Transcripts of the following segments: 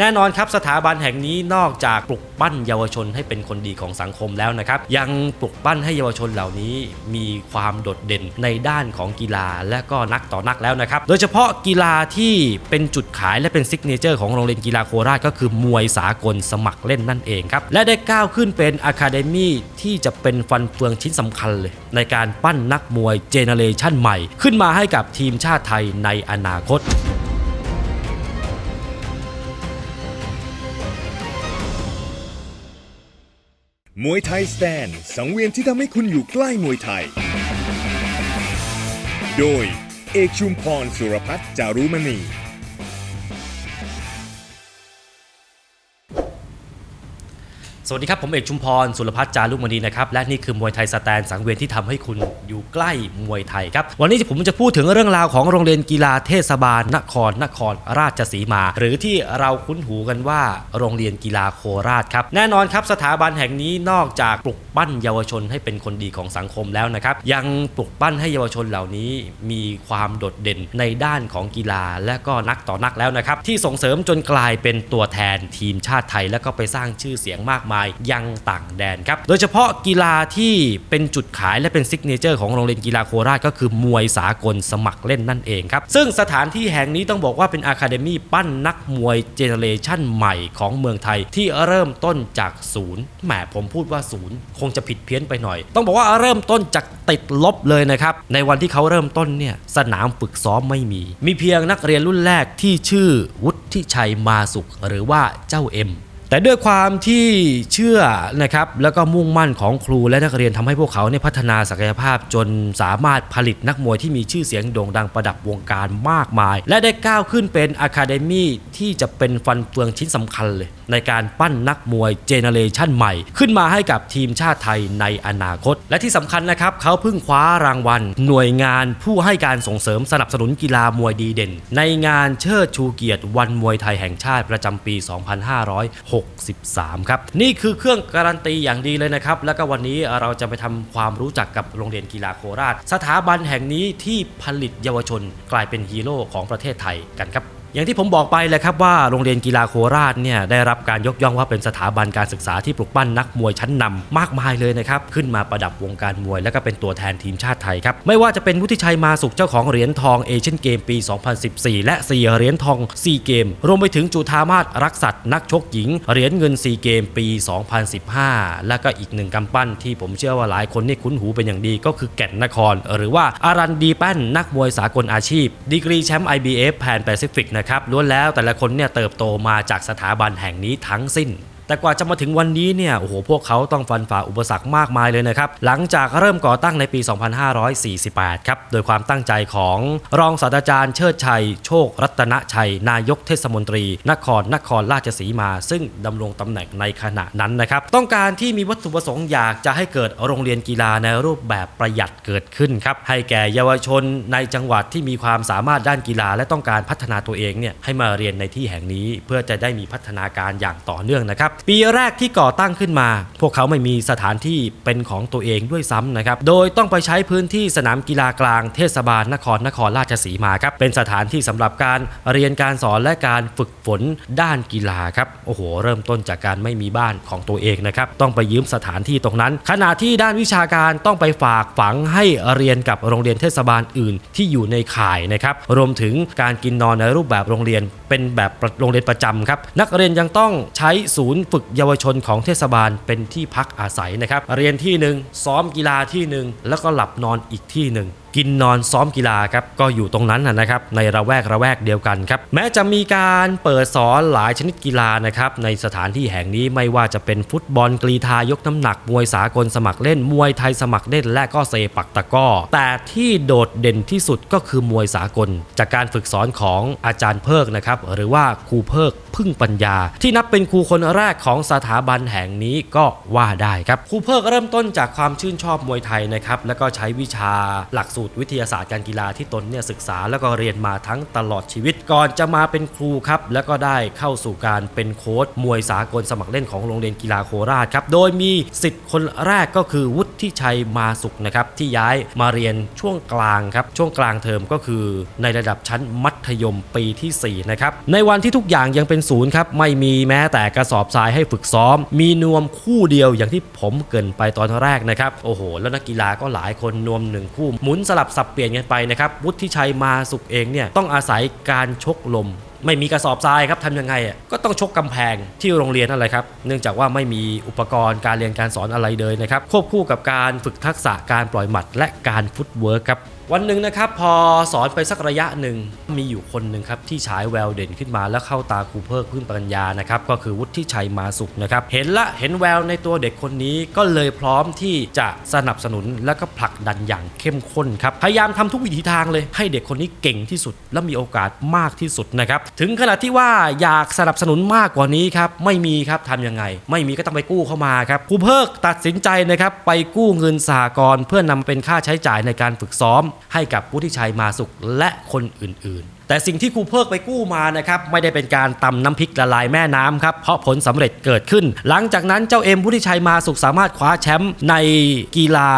แน่นอนครับสถาบันแห่งนี้นอกจากปลุกปั้นเยาวชนให้เป็นคนดีของสังคมแล้วนะครับ ยังปลุกปั้นให้เยาวชนเหล่านี้มีความโดดเด่นในด้านของกีฬาและก็นักต่อนักแล้วนะครับ โดยเฉพาะกีฬาที่เป็นจุดขายและเป็นซิกเนเจอร์ของโรงเรียนกีฬาโคราชก็คือมวยสากลสมัครเล่นนั่นเองครับ และได้ก้าวขึ้นเป็นอะคาเดมี่ที่จะเป็นฟันเฟืองชิ้นสำคัญเลย ในการปั้นนักมวยเจเนเรชันใหม่ ขึ้นมาให้กับทีมชาติไทยในอนาคต มวยไทยสแตนสังเวียนที่ทำให้คุณอยู่ใกล้มวยไทย โดย เอกชุมพรสุรพัฒน์จารุมณี สวัสดีครับ ผมเอกชุมพร สุรพัฒน์จารุมณีนะครับ และนี่คือมวยไทยสแตนสังเวียนที่ทำให้คุณอยู่ใกล้มวยไทยครับ วันนี้ผมจะพูดถึงเรื่องราวของโรงเรียนกีฬาเทศบาล นครนครราชสีมา หรือที่เราคุ้นหูกันว่าโรงเรียนกีฬาโคราชครับ แน่นอนครับสถาบันแห่งนี้นอกจากปลุกปั้นเยาวชนให้เป็นคนดีของสังคมแล้วนะครับ ยังปลุกปั้นให้เยาวชนเหล่านี้ มีความโดดเด่นในด้านของกีฬาและก็นักต่อนักแล้วนะครับที่ส่งเสริมจนกลายเป็นตัวแทนทีมชาติไทย แล้วก็ไปสร้างชื่อเสียงมากมายยังต่างแดนครับ โดยเฉพาะกีฬาที่เป็นจุดขายและเป็นซิกเนเจอร์ของโรงเรียนกีฬาโคราชก็คือมวยสากลสมัครเล่นนั่นเองครับ ซึ่งสถานที่แห่งนี้ต้องบอกว่าเป็นอะคาเดมี่ปั้นนักมวยเจเนเรชันใหม่ของเมืองไทยที่เริ่มต้นจากศูนย์แหมผมพูดว่าศูนย์คงจะผิดเพี้ยนไปหน่อย ต้องบอกว่าเริ่มต้นจากติดลบเลยนะครับในวันที่เขาเริ่มต้นเนี่ยสนามฝึกซ้อมไม่มี มีเพียงนักเรียนรุ่นแรกที่ชื่อวุฒิชัยมาสุข หรือว่าเจ้าเอ็ม แต่ด้วยความที่เชื่อนะครับแล้วก็มุ่งมั่นของครูและนักเรียนทำให้พวกเขาเนี่ยพัฒนาศักยภาพจนสามารถผลิตนักมวยที่มีชื่อเสียงโด่งดังประดับวงการมากมาย และได้ก้าวขึ้นเป็นอะคาเดมี่ที่จะเป็นฟันเฟืองชิ้นสำคัญเลย ในการปั้นนักมวยเจเนเรชันใหม่ ขึ้นมาให้กับทีมชาติไทยในอนาคต และที่สำคัญนะครับเขาเพิ่งคว้ารางวัล หน่วยงานผู้ให้การส่งเสริมสนับสนุนกีฬามวยดีเด่น ในงานเชิดชูเกียรติวันมวยไทยแห่งชาติประจำปี 2506 63 ครับ นี่คือเครื่องการันตีอย่างดีเลยนะครับ แล้วก็วันนี้เราจะไปทำความรู้จักกับโรงเรียนกีฬาโคราช สถาบันแห่งนี้ที่ผลิตเยาวชนกลายเป็นฮีโร่ของประเทศไทยกันครับ อย่างที่ผมบอกไปเลยครับว่าโรงเรียนกีฬาโคราชเนี่ยได้รับการยกย่องว่าเป็นสถาบันการศึกษาที่ปลุกปั้นนักมวยชั้นนำมากมายเลยนะครับขึ้นมาประดับวงการมวย และก็เป็นตัวแทนทีมชาติไทยครับไม่ว่าจะเป็นวุฒิชัยมาสุขเจ้าของเหรียญทองเอเชียนเกมปี 2014 และ 4 เหรียญทอง 4 เกม รวมไปถึงจุธามาศรักษัตร์นักชกหญิงเหรียญเงิน 4 เกมปี 2015 และก็อีกหนึ่งกำปั้นที่ผมเชื่อว่าหลายคนนี่คุ้นหูเป็นอย่างดีก็คือแก่นนคร หรือว่าอารันดีแป้นนักมวยสากลอาชีพ ดีกรีแชมป์ IBF แพนแปซิฟิกนะครับล้วนแล้วแต่ละคนเนี่ยเติบโตมาจากสถาบันแห่งนี้ทั้งสิ้น แต่กว่าจะมาถึงวันนี้เนี่ยโอ้โหพวกเขาต้องฟันฝ่าอุปสรรคมากมายเลยนะครับ หลังจากเริ่มก่อตั้งในปี 2548 ครับ โดยความตั้งใจของรองศาสตราจารย์เชิดชัย โชครัตนชัย นายกเทศมนตรี นครนครราชสีมา ซึ่งดำรงตำแหน่งในขณะนั้นนะครับ ต้องการที่มีวัตถุประสงค์อยากจะให้เกิดโรงเรียนกีฬาในรูปแบบประหยัดเกิดขึ้นครับให้แก่เยาวชนในจังหวัดที่มีความสามารถด้านกีฬา และต้องการพัฒนาตัวเองเนี่ยให้มาเรียนในที่แห่งนี้ เพื่อจะได้มีพัฒนาการอย่างต่อเนื่องนะครับปีแรกที่ก่อตั้งขึ้นมา พวกเขาไม่มีสถานที่เป็นของตัวเองด้วยซ้ำนะครับ โดยต้องไปใช้พื้นที่สนามกีฬากลางเทศบาลนครนครราชสีมาครับ เป็นสถานที่สำหรับการเรียนการสอนและการฝึกฝนด้านกีฬาครับ โอ้โห เริ่มต้นจากการไม่มีบ้านของตัวเองนะครับ ต้องไปยืมสถานที่ตรงนั้น ขณะที่ด้านวิชาการต้องไปฝากฝังให้เรียนกับโรงเรียนเทศบาลอื่น ที่อยู่ในข่ายนะครับ รวมถึงการกินนอนในรูปแบบโรงเรียนเป็นแบบโรงเรียนประจำครับ นักเรียนยังต้องใช้ศูนย์ฝึกเยาวชนของเทศบาลเป็นที่พักอาศัยนะครับ เรียนที่หนึ่งซ้อมกีฬาที่หนึ่งแล้วก็หลับนอนอีกที่หนึ่ง กินนอนซ้อมกีฬาครับก็อยู่ตรงนั้นนะครับในระแวกระแวกเดียวกันครับแม้จะมีการเปิดสอนหลายชนิดกีฬานะครับในสถานที่แห่งนี้ไม่ว่าจะเป็นฟุตบอลกรีธายกน้ำหนักมวยสากลสมัครเล่นมวยไทยสมัครเล่นและก็เซปักตะก้อ แต่ที่โดดเด่นที่สุดก็คือมวยสากล จากการฝึกสอนของอาจารย์เพิกนะครับหรือว่าครูเพิกพึ่งปัญญา ที่นับเป็นครูคนแรกของสถาบันแห่งนี้ก็ว่าได้ครับครูเพิกเริ่มต้นจากความชื่นชอบมวยไทยนะครับแล้วก็ใช้วิชาหลักสูตรสูตรวิทยาศาสตร์การกีฬาที่ตนเนี่ยศึกษาแล้วก็เรียนมาทั้งตลอดชีวิต ก่อนจะมาเป็นครูครับ แล้วก็ได้เข้าสู่การเป็นโค้ชมวยสากลสมัครเล่นของโรงเรียนกีฬาโคราชครับ โดยมีสิทธิ์คนแรกก็คือวุฒิชัยมาสุขนะครับที่ย้ายมาเรียนช่วงกลางครับช่วงกลางเทอมก็คือ ในระดับชั้นมัธยมปีที่4นะครับในวันที่ทุกอย่างยังเป็นศูนย์ครับไม่มีแม้แต่กระสอบทรายให้ฝึกซ้อม มีนวมคู่เดียวอย่างที่ผมเกินไปตอนแรกนะครับโอ้โห แล้วนักกีฬาก็หลายคนนวมหนึ่งคู่หมุนสลับสับเปลี่ยนกันไปนะครับวุฒิชัยมาสุขเองเนี่ยต้องอาศัยการชกลม ไม่มีกระสอบทรายครับทำยังไงอะก็ต้องชกกำแพงที่โรงเรียนนั่นแหละครับ เนื่องจากว่าไม่มีอุปกรณ์การเรียนการสอนอะไรเลยนะครับควบคู่กับการฝึกทักษะการปล่อยหมัดและการฟุตเวิร์กครับ วันหนึ่งนะครับพอสอนไปสักระยะหนึ่งมีอยู่คนหนึ่งครับที่ฉายแววเด่นขึ้นมาแล้วเข้าตาครูเพิกพึ่งปัญญานะครับก็คือวุฒิชัยมาสุขนะครับเห็นละเห็นแววในตัวเด็กคนนี้ก็เลยพร้อมที่จะสนับสนุนและก็ผลักดันอย่างเข้มข้นครับพยายามทำทุกวิถีทางเลยให้เด็กคนนี้เก่งที่สุด และมีโอกาสมากที่สุดนะครับถึงขนาดที่ว่าอยากสนับสนุนมากกว่านี้ครับไม่มีครับทำยังไง ไม่มีก็ต้องไปกู้เข้ามาครับครูเพิกตัดสินใจนะครับไปกู้เงินสหกรณ์เพื่อนำเป็นค่าใช้จ่ายในการฝึกซ้อมให้กับวุฒิชัยมาสุขและคนอื่นๆ แต่สิ่งที่ครูเพิกไปกู้มานะครับไม่ได้เป็นการตำน้ำพริกละลายแม่น้ำครับเพราะผลสำเร็จเกิดขึ้น หลังจากนั้นเจ้าเอ็มวุฒิชัยมาสุขสามารถคว้าแชมป์ในกีฬา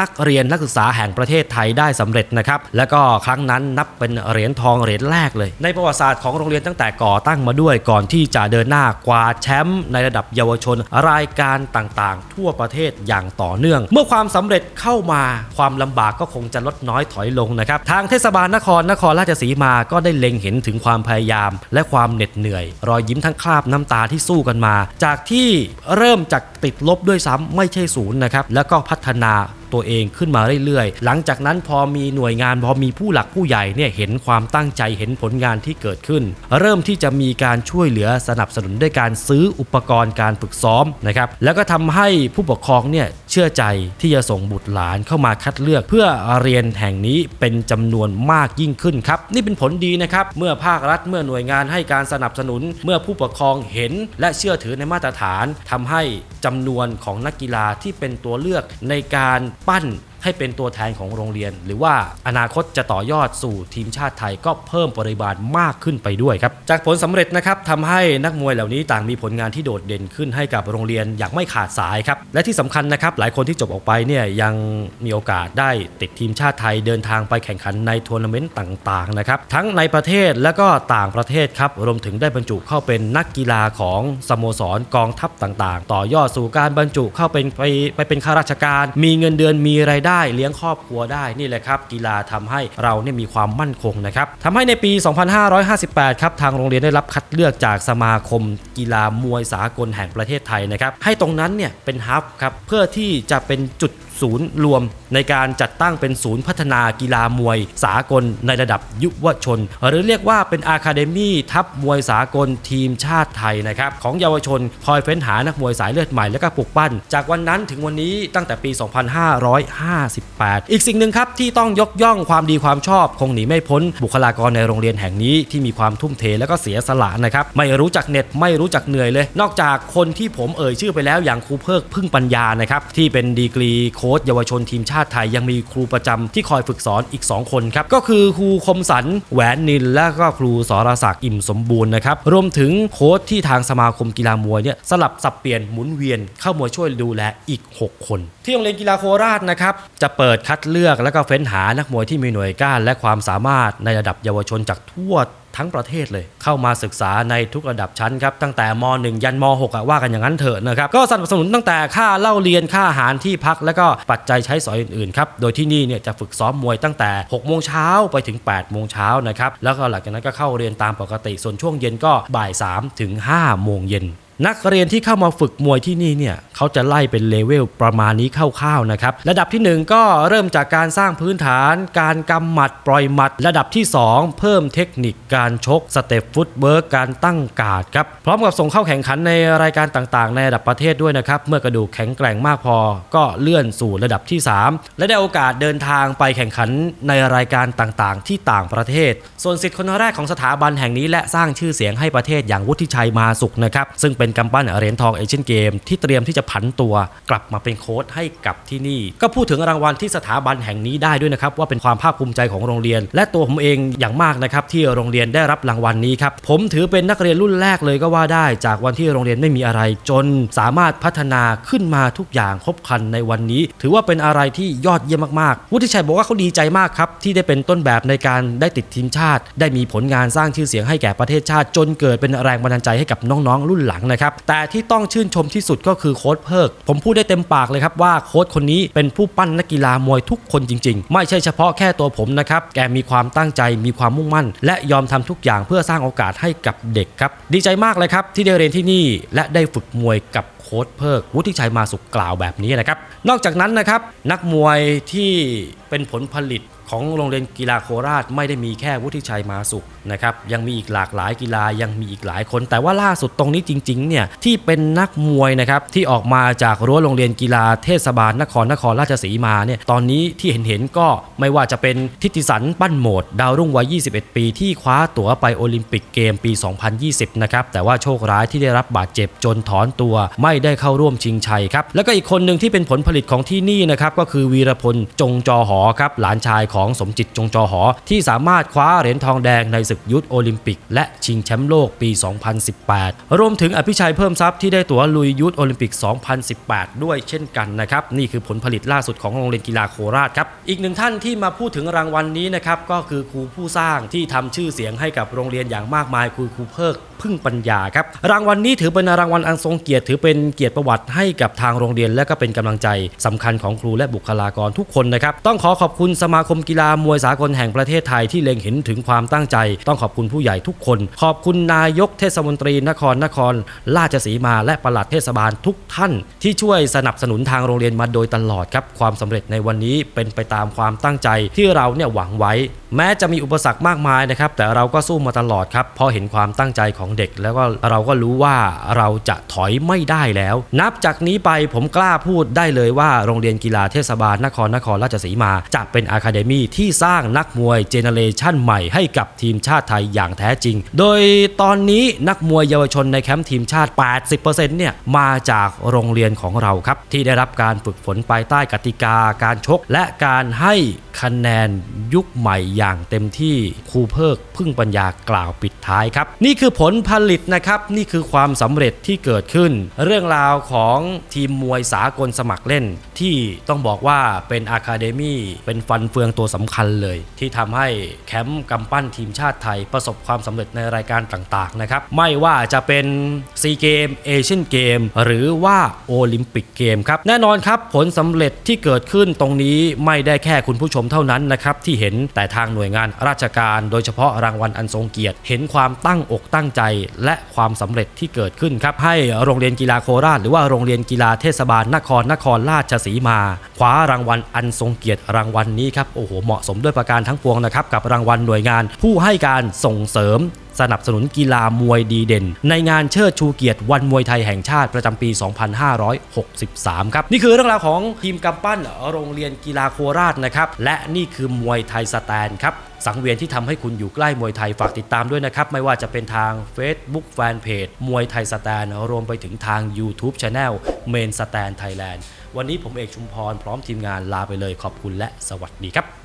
นักเรียนนักศึกษาแห่งประเทศไทยได้สำเร็จนะครับแล้วก็ครั้งนั้นนับเป็นเหรียญทองเหรียญแรกเลย ในประวัติศาสตร์ของโรงเรียนตั้งแต่ก่อตั้งมาด้วยก่อนที่จะเดินหน้ากวาดแชมป์ในระดับเยาวชน รายการต่างๆ ทั่วประเทศอย่างต่อเนื่อง เมื่อความสำเร็จเข้ามาความลำบากก็คงจะลดน้อยถอยลงนะครับทางเทศบาลนครนครราชสีมาก็ได้เล็งเห็นถึงความพยายาม และความเหน็ดเหนื่อย รอยยิ้มทั้งคราบน้ำตาที่สู้กันมา จากที่เริ่มจาก ติดลบด้วยซ้ำไม่ใช่ศูนย์นะครับแล้วก็พัฒนาตัวเองขึ้นมาเรื่อยๆ หลังจากนั้นพอมีหน่วยงานพอมีผู้หลักผู้ใหญ่เนี่ยเห็นความตั้งใจเห็นผลงานที่เกิดขึ้น เริ่มที่จะมีการช่วยเหลือสนับสนุนด้วยการซื้ออุปกรณ์การฝึกซ้อมนะครับแล้วก็ทำให้ผู้ปกครองเนี่ยเชื่อใจที่จะส่งบุตรหลานเข้ามาคัดเลือก เพื่อเรียนแห่งนี้เป็นจำนวนมากยิ่งขึ้นครับนี่เป็นผลดีนะครับเมื่อภาครัฐเมื่อหน่วยงานให้การสนับสนุน เมื่อผู้ปกครองเห็นและเชื่อถือในมาตรฐานทำให้จำนวนของนักกีฬาที่เป็นตัวเลือกในการปั้น ให้เป็นตัวแทนของโรงเรียน หรือว่าอนาคตจะต่อยอดสู่ทีมชาติไทยก็เพิ่มปริมาณมากขึ้นไปด้วยครับ จากผลสำเร็จนะครับทำให้นักมวยเหล่านี้ต่างมีผลงานที่โดดเด่นขึ้นให้กับโรงเรียนอย่างไม่ขาดสายครับ และที่สำคัญนะครับหลายคนที่จบออกไปเนี่ยยังมีโอกาสได้ติดทีมชาติไทยเดินทางไปแข่งขันในทัวร์นาเมนต์ต่างๆนะครับทั้งในประเทศและก็ต่างประเทศครับรวมถึงได้บรรจุเข้าเป็นนักกีฬาของสโมสรกองทัพต่างๆ ต่อยอดสู่การบรรจุเข้าเป็นไปไปเป็นข้าราชการ มีเงินเดือนมีรายได้ได้เลี้ยงครอบครัวได้นี่แหละครับ กีฬาทำให้เราเนี่ยมีความมั่นคงนะครับทำให้ในปี 2558 ครับทางโรงเรียนได้รับคัดเลือกจากสมาคม กีฬามวยสากลแห่งประเทศไทยนะครับให้ตรงนั้นเนี่ยเป็นฮับครับเพื่อที่จะเป็นจุด ศูนย์รวมในการจัดตั้งเป็นศูนย์พัฒนากีฬามวยสากลในระดับยุวชน หรือเรียกว่าเป็นอาคาเดมี่ทัพมวยสากลทีมชาติไทยนะครับของเยาวชนคอยเฟ้นหานักมวยสายเลือดใหม่และก็ปลุกปั้น จากวันนั้นถึงวันนี้ตั้งแต่ปี 2558 อีกสิ่งหนึ่งครับที่ต้องยกย่องความดีความชอบ คงหนีไม่พ้นบุคลากรในโรงเรียนแห่งนี้ที่มีความทุ่มเทและก็เสียสละนะครับไม่รู้จักเหน็ดไม่รู้จักเหนื่อยเลย นอกจากคนที่ผมเอ่ยชื่อไปแล้วอย่างครูเพิกพึ่งปัญญานะครับที่เป็นดีกรีโค้้ชเยาวชนทีมชาติไทยยังมีครูประจำที่คอยฝึกสอนอีก 2 คนครับ ก็คือครูคมสันแหวนนิน และก็ครูสรศักดิ์อิ่มสมบูรณ์นะครับ รวมถึงโค้ชที่ทางสมาคมกีฬามวยเนี่ยสลับสับเปลี่ยนหมุนเวียนเข้ามาช่วยดูแลอีก 6 คน ที่โรงเรียนกีฬาโคราชนะครับจะเปิดคัดเลือกและก็เฟ้นหานักมวยที่มีหน่วยก้านและความสามารถในระดับเยาวชนจากทั่ว ทั้งประเทศเลย เข้ามาศึกษาในทุกระดับชั้นครับ ตั้งแต่ม 1 ยันม6อะว่ากันอย่างนั้นเถอะนะครับ ก็สนับสนุนตั้งแต่ค่าเล่าเรียนค่าอาหารที่พัก และก็ปัจจัยใช้สอยอื่นๆครับ โดยที่นี่เนี่ยจะฝึกซ้อมมวยตั้งแต่6โมงเช้าไปถึง8โมงเช้านะครับแล้วก็หลังจากนั้นก็เข้าเรียนตามปกติส่วนช่วงเย็นก็บ่าย3ถึง5โมงเย็น นักเรียนที่เข้ามาฝึกมวยที่นี่เนี่ยเขาจะไล่เป็นเลเวลประมาณนี้คร่าวๆนะครับระดับทีหนึ่1 ก็เริ่มจากการสร้างพื้นฐาน การกำหมัดปล่อยหมัด ระดับที่ 2 เพิ่มเทคนิคการชกสเต็ปฟุตเบิร์กการตั้งการ์ดครับพร้อมกับส่งเข้าแข่งขันในรายการต่างๆ ในระดับประเทศด้วยนะครับเมื่อกระดูกแข็งแกร่งมากพอ ก็เลื่อนสู่ระดับที่ 3 และได้โอกาสเดินทางไปแข่งขันในรายการต่างๆ ที่ต่างประเทศ ส่วนสิทธิ์คนแรกของสถาบันแห่งนี้และสร้างชื่อเสียงให้ประเทศอย่างวุฒิชัยมาสุขนะครับซึ่งเป็นกำปั้นเหรียญทองเอเชียนเกมที่เตรียมที่จะผันตัวกลับมาเป็นโค้ชให้กับที่นี่ ก็พูดถึงรางวัลที่สถาบันแห่งนี้ได้ด้วยนะครับว่าเป็นความภาคภูมิใจของโรงเรียน และตัวผมเองอย่างมากนะครับที่โรงเรียนได้รับรางวัลนี้ครับผมถือเป็นนักเรียนรุ่นแรกเลยก็ว่าได้ จากวันที่โรงเรียนไม่มีอะไรจน สามารถพัฒนาขึ้นมาทุกอย่างครบครันในวันนี้ ถือว่าเป็นอะไรที่ยอดเยี่ยมมากๆวุฒิชัยบอกว่าเขาดีใจมากครับที่ได้เป็นต้นแบบในการได้ติดทีมชาติ ได้มีผลงานสร้างชื่อเสียงให้แก่ประเทศชาติ จนเกิดเป็นแรงบันดาลใจให้กับน้องๆ รุ่นหลังนะครับ แต่ที่ต้องชื่นชมที่สุดก็คือโค้ดเพิก ผมพูดได้เต็มปากเลยครับว่าโค้ดคนนี้เป็นผู้ปั้นนักกีฬามวยทุกคนจริง ๆ ไม่ใช่เฉพาะแค่ตัวผมนะครับ แกมีความตั้งใจมีความมุ่งมั่น และยอมทำทุกอย่างเพื่อสร้างโอกาสให้กับเด็กครับ ดีใจมากเลยครับที่ได้เรียนที่นี่และได้ฝึกมวยกับ ค้ชเพิกวุฒิชัยมาสุขกล่าวแบบนี้นะครับ นอกจากนั้นนะครับนักมวยที่เป็นผลผลิตของโรงเรียนกีฬาโคราชไม่ได้มีแค่วุฒิชัยมาสุขนะครับยังมีอีกหลากหลายกีฬายังมีอีกหลายคน แต่ว่าล่าสุดตรงนี้จริงๆเนี่ยที่เป็นนักมวยนะครับที่ออกมาจากรั้วโรงเรียนกีฬาเทศบาลนครนครราชสีมาเนี่ยตอนนี้ที่เห็นๆก็ไม่ว่าจะเป็นทิติสันปั้นโหมด ดาวรุ่งวัย 21 ปีที่คว้าตั๋วไปโอลิมปิกเกมปี 2020 นะครับแต่ว่าโชคร้ายที่ได้รับบาดเจ็บจนถอนตัวไม่ได้เข้าร่วมชิงชัยครับแล้วก็อีกคนหนึ่งที่เป็นผลผลิตของที่นี่นะครับก็คือวีรพลจงจอหอครับหลานชายของสมจิตจงจอหอ ที่สามารถคว้าเหรียญทองแดงในศึกยุทธโอลิมปิก และชิงแชมป์โลกปี 2018 รวมถึงอภิชัยเพิ่มทรัพย์ที่ได้ตั๋วลุยยุทธโอลิมปิก 2018 ด้วยเช่นกันนะครับนี่คือผลผลิตล่าสุดของโรงเรียนกีฬาโคราชครับอีกหนึ่งท่านที่มาพูดถึงรางวัลนี้นะครับก็คือครูผู้สร้างที่ทำชื่อเสียงให้กับโรงเรียนอย่างมากมายคือครูเพิก พึ่งปัญญาครับรางวัลนี้ถือเป็นรางวัลอันทรงเกียรติถือเป็นเกียรติประวัติให้กับทางโรงเรียน และก็เป็นกำลังใจสำคัญของครูและบุคลากรทุกคนนะครับต้องขอขอบคุณสมาคมกีฬามวยสากลแห่งประเทศไทยที่เล็งเห็นถึงความตั้งใจ ต้องขอบคุณผู้ใหญ่ทุกคน ขอบคุณนายกเทศมนตรีนครนคร ราชสีมาและปลัดเทศบาลทุกท่าน ที่ช่วยสนับสนุนทางโรงเรียนมาโดยตลอดครับความสำเร็จในวันนี้เป็นไปตามความตั้งใจที่เราเนี่ยหวังไว้ แม้จะมีอุปสรรคมากมายนะครับแต่เราก็สู้มาตลอดครับเพราะเห็นความตั้งใจของเด็ก แล้วก็เราก็รู้ว่าเราจะถอยไม่ได้แล้ว นับจากนี้ไปผมกล้าพูดได้เลยว่าโรงเรียนกีฬาเทศบาลนครนครราชสีมา จะเป็นอะคาเดมี่ที่สร้างนักมวยเจเนเรชันใหม่ให้กับทีมชาติไทยอย่างแท้จริง โดยตอนนี้นักมวยเยาวชนในแคมป์ทีมชาติ 80%เนี่ยมาจากโรงเรียนของเราครับ ที่ได้รับการฝึกฝนภายใต้กติกาการชก และการให้คะแนนยุคใหม่อย่างเต็มที่ครูเพิกพึ่งปัญญากล่าวปิดท้ายครับ นี่คือผลผลิตนะครับนี่คือความสำเร็จที่เกิดขึ้น เรื่องราวของทีมมวยสากลสมัครเล่น ที่ต้องบอกว่าเป็นอะคาเดมี่เป็นฟันเฟืองตัวสำคัญเลย ที่ทำให้แคมป์กำปั้นทีมชาติไทยประสบความสำเร็จในรายการต่างๆนะครับไม่ว่าจะเป็นซีเกมเอเชียนเกมหรือว่าโอลิมปิกเกมครับแน่นอนครับผลสำเร็จที่เกิดขึ้นตรงนี้ไม่ได้แค่คุณผู้ชมเท่านั้นนะครับที่เห็นแต่ทางหน่วยงานราชการ โดยเฉพาะรางวัลอันทรงเกียรติ เห็นความตั้งอกตั้งใจและความสำเร็จที่เกิดขึ้นครับให้โรงเรียนกีฬาโคราช หรือว่าโรงเรียนกีฬาเทศบาลนครนครราชสีมาคว้ารางวัลอันทรงเกียรติรางวัลนี้ครับโอ้โหเหมาะสมด้วยประการทั้งปวงนะครับกับรางวัลหน่วยงานผู้ให้การส่งเสริม สนับสนุนกีฬามวยดีเด่น ในงานเชิดชูเกียรติวันมวยไทยแห่งชาติประจำปี 2563 ครับ นี่คือเรื่องราวของทีมกำปั้นโรงเรียนกีฬาโคราชนะครับ และนี่คือมวยไทยสแตนครับสังเวียนที่ทำให้คุณอยู่ใกล้มวยไทยฝากติดตามด้วยนะครับ ไม่ว่าจะเป็นทาง Facebook Fanpage มวยไทยสแตนรวมไปถึงทาง YouTube Channel เมนสแตนไทยแลนด์วันนี้ผมเอกชุมพรพร้อมทีมงานลาไปเลยขอบคุณและสวัสดีครับ